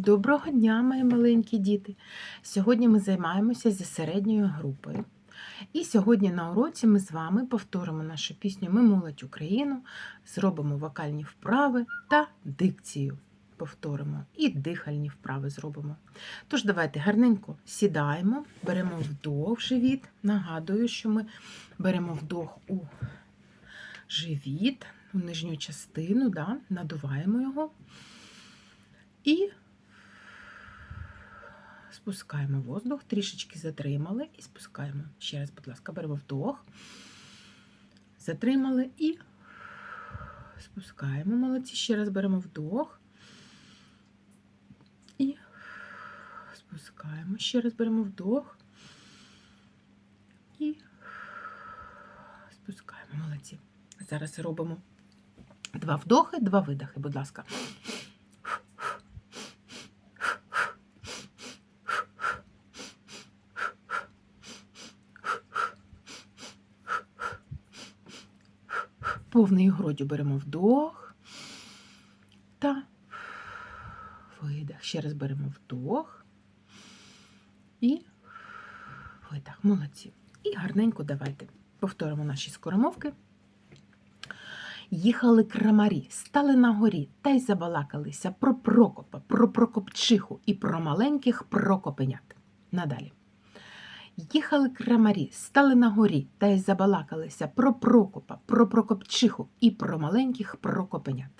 Доброго дня, мої маленькі діти! Сьогодні ми займаємося зі середньою групою. І сьогодні на уроці ми з вами повторимо нашу пісню Ми молодь Україну, зробимо вокальні вправи та дикцію. Повторимо і дихальні вправи зробимо. Тож, давайте гарненько сідаємо, беремо вдох живіт. Нагадую, що ми беремо вдох у живіт, у нижню частину, да, надуваємо його. І спускаємо воздух, трішечки затримали і спускаємо. Ще раз, будь ласка, беремо вдох, затримали і спускаємо. Молодці. Ще раз беремо вдох і спускаємо. Ще раз беремо вдох і спускаємо. Молодці. Зараз робимо два вдохи, два видохи, будь ласка. Повною груддю беремо вдох та видих. Ще раз беремо вдох і видих. Молодці. І гарненько давайте повторимо наші скоромовки. Їхали крамарі, стали на горі та й забалакалися про Прокопа, про Прокопчиху і про маленьких Прокопенят. Надалі. Їхали крамарі, стали на горі та й забалакалися про Прокопа, про Прокопчиху і про маленьких Прокопенят.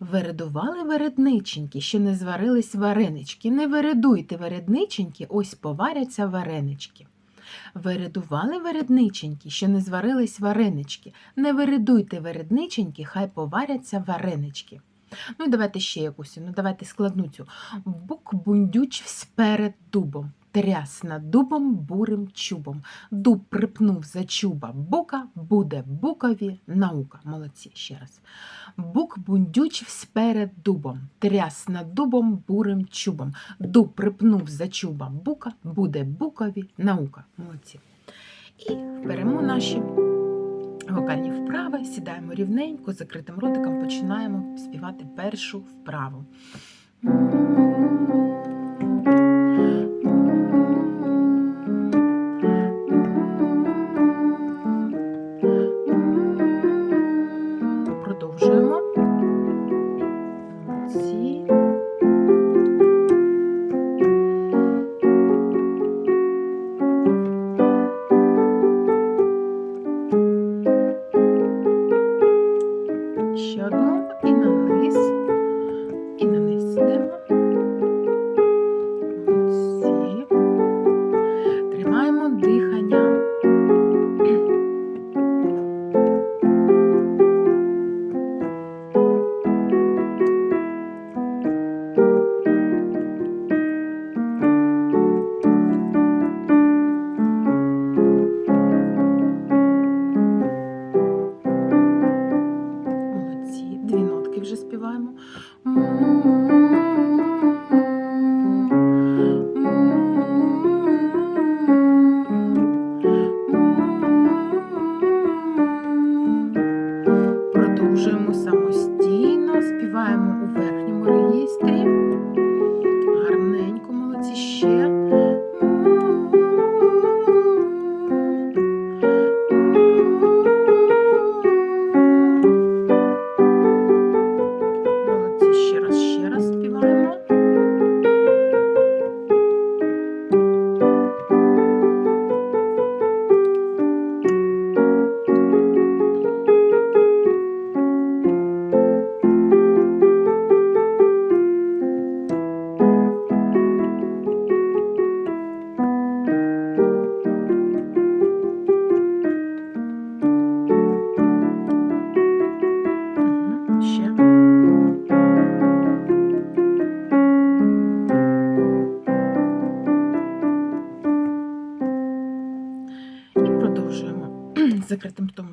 Вередували вередниченьки, що не зварились варенички. Не вередуйте вередниченьки, ось поваряться варенички. Вередували вередниченьки, що не зварились варенички. Не вередуйте вередниченьки, хай поваряться варенички. Ну давайте ще якусь, ну давайте складну цю. Бук бундючивсь перед дубом, тряс над дубом бурим чубом. Дуб припнув за чуба бука, буде букові наука. Молодці ще раз. Бук бундючивсь перед дубом, тряс над дубом бурим чубом. Дуб припнув за чуба бука, буде букові наука. Молодці. І беремо наші вокальні вправи, сідаємо рівненько, закритим ротиком, починаємо співати першу вправу.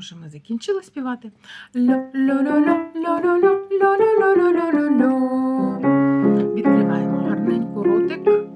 тому що ми закінчили співати. Відкриваємо гарненьку ротик.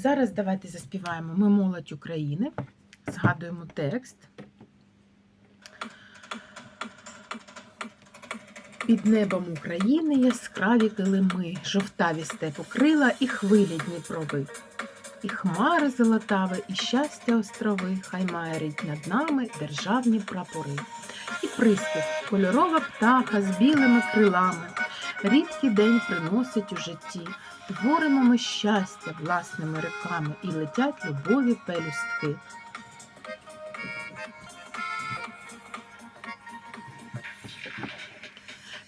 Зараз давайте заспіваємо Ми молодь України. Згадуємо текст. Під небом України яскраві килими, жовтаві степу крила і хвилі Дніпрови. І хмари золотаве, і щастя острови, хай має рідь над нами державні прапори. І приспів кольорова птаха з білими крилами. Рідкий день приносить у житті. Творимо ми щастя власними руками і летять любові пелюстки.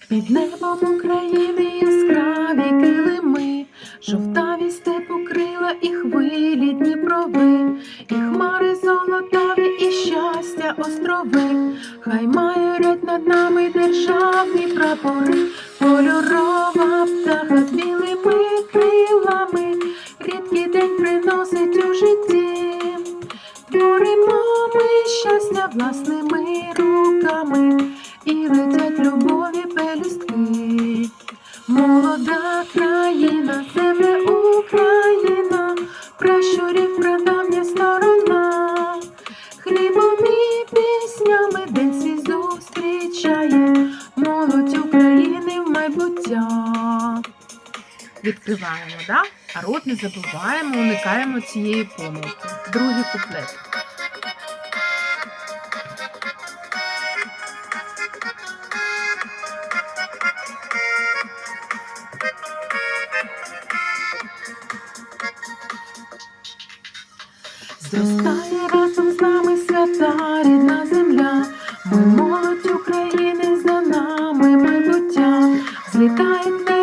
Під небом України яскраві килими, жовтаві степу крила і хвилі Дніпрови, і хмари золотаві, і щастя острови, хай мають над нами державні прапори, кольорова птаха білими власними руками і летять любові пелюстки. Молода країна, земля Україна, пращурів прадавня сторона, хлібом і піснями день свій зустрічає, молодь України в майбуття. Відкриваємо, да? а рот не забуваємо, уникаємо цієї помилки. Другий куплет. Bye.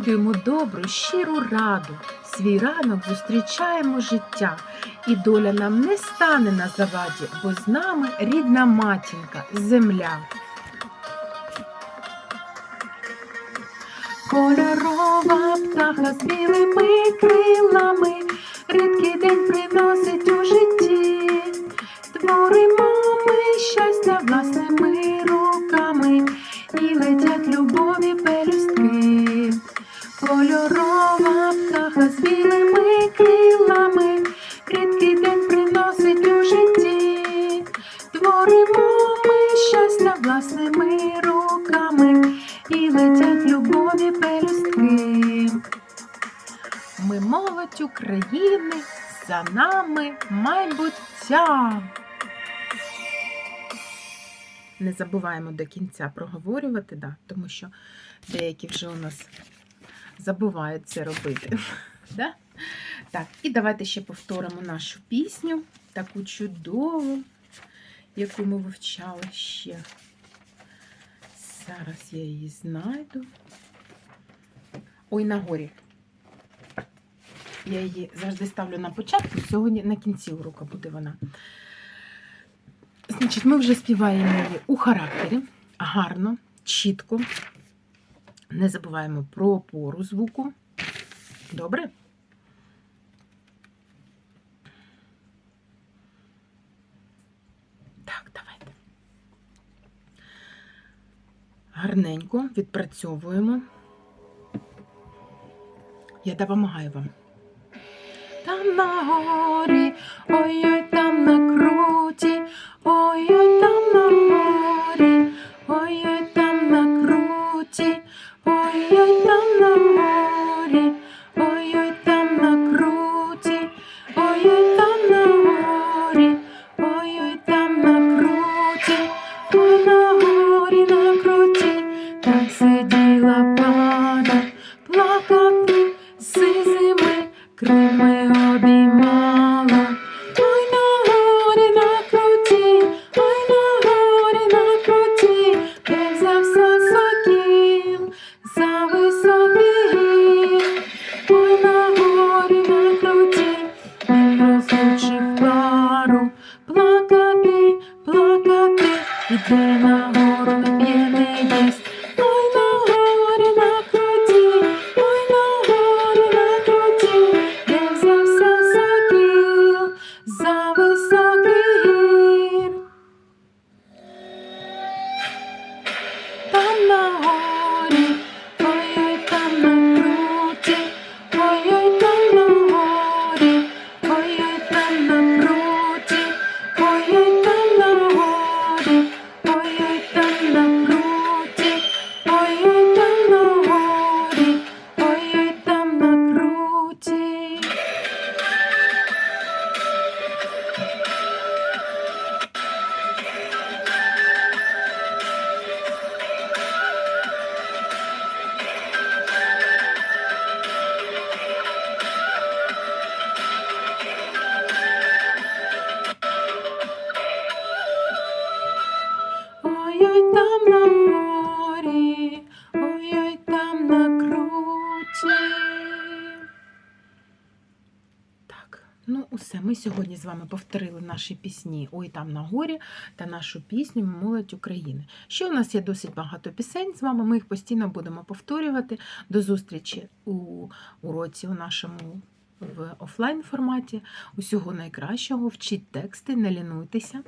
Наслідуємо добру, щиру раду, свій ранок зустрічаємо життя, і доля нам не стане на заваді, бо з нами рідна матінка, земля. Кольорова птаха з білими крилами, рідкий день приносить у житті. Творимо Кольорова птаха з білими крилами, рідкий день приносить у житті. Творимо ми щастя власними руками і летять любові пелюстки. Ми молодь України, за нами майбуття. Не забуваємо до кінця проговорювати, да, тому що деякі вже у нас забувають це робити. Да? Так, і давайте ще повторимо нашу пісню, таку чудову, яку ми вивчали ще. Зараз я її знайду. Ой, на горі. Я її завжди ставлю на початку, сьогодні на кінці уроку буде вона. Значить, ми вже співаємо її у характері, гарно, чітко. Не забуваємо про опору звуку. Добре? Так, давайте. Гарненько відпрацьовуємо. Я допомагаю вам. Там на горі, ой-ой, там на круті, love. Усе. Ми сьогодні з вами повторили наші пісні Ой там на горі та нашу пісню Молодь України. Ще у нас є досить багато пісень з вами. Ми їх постійно будемо повторювати. До зустрічі у уроці у нашому в офлайн форматі. Усього найкращого. Вчіть тексти, не лінуйтеся.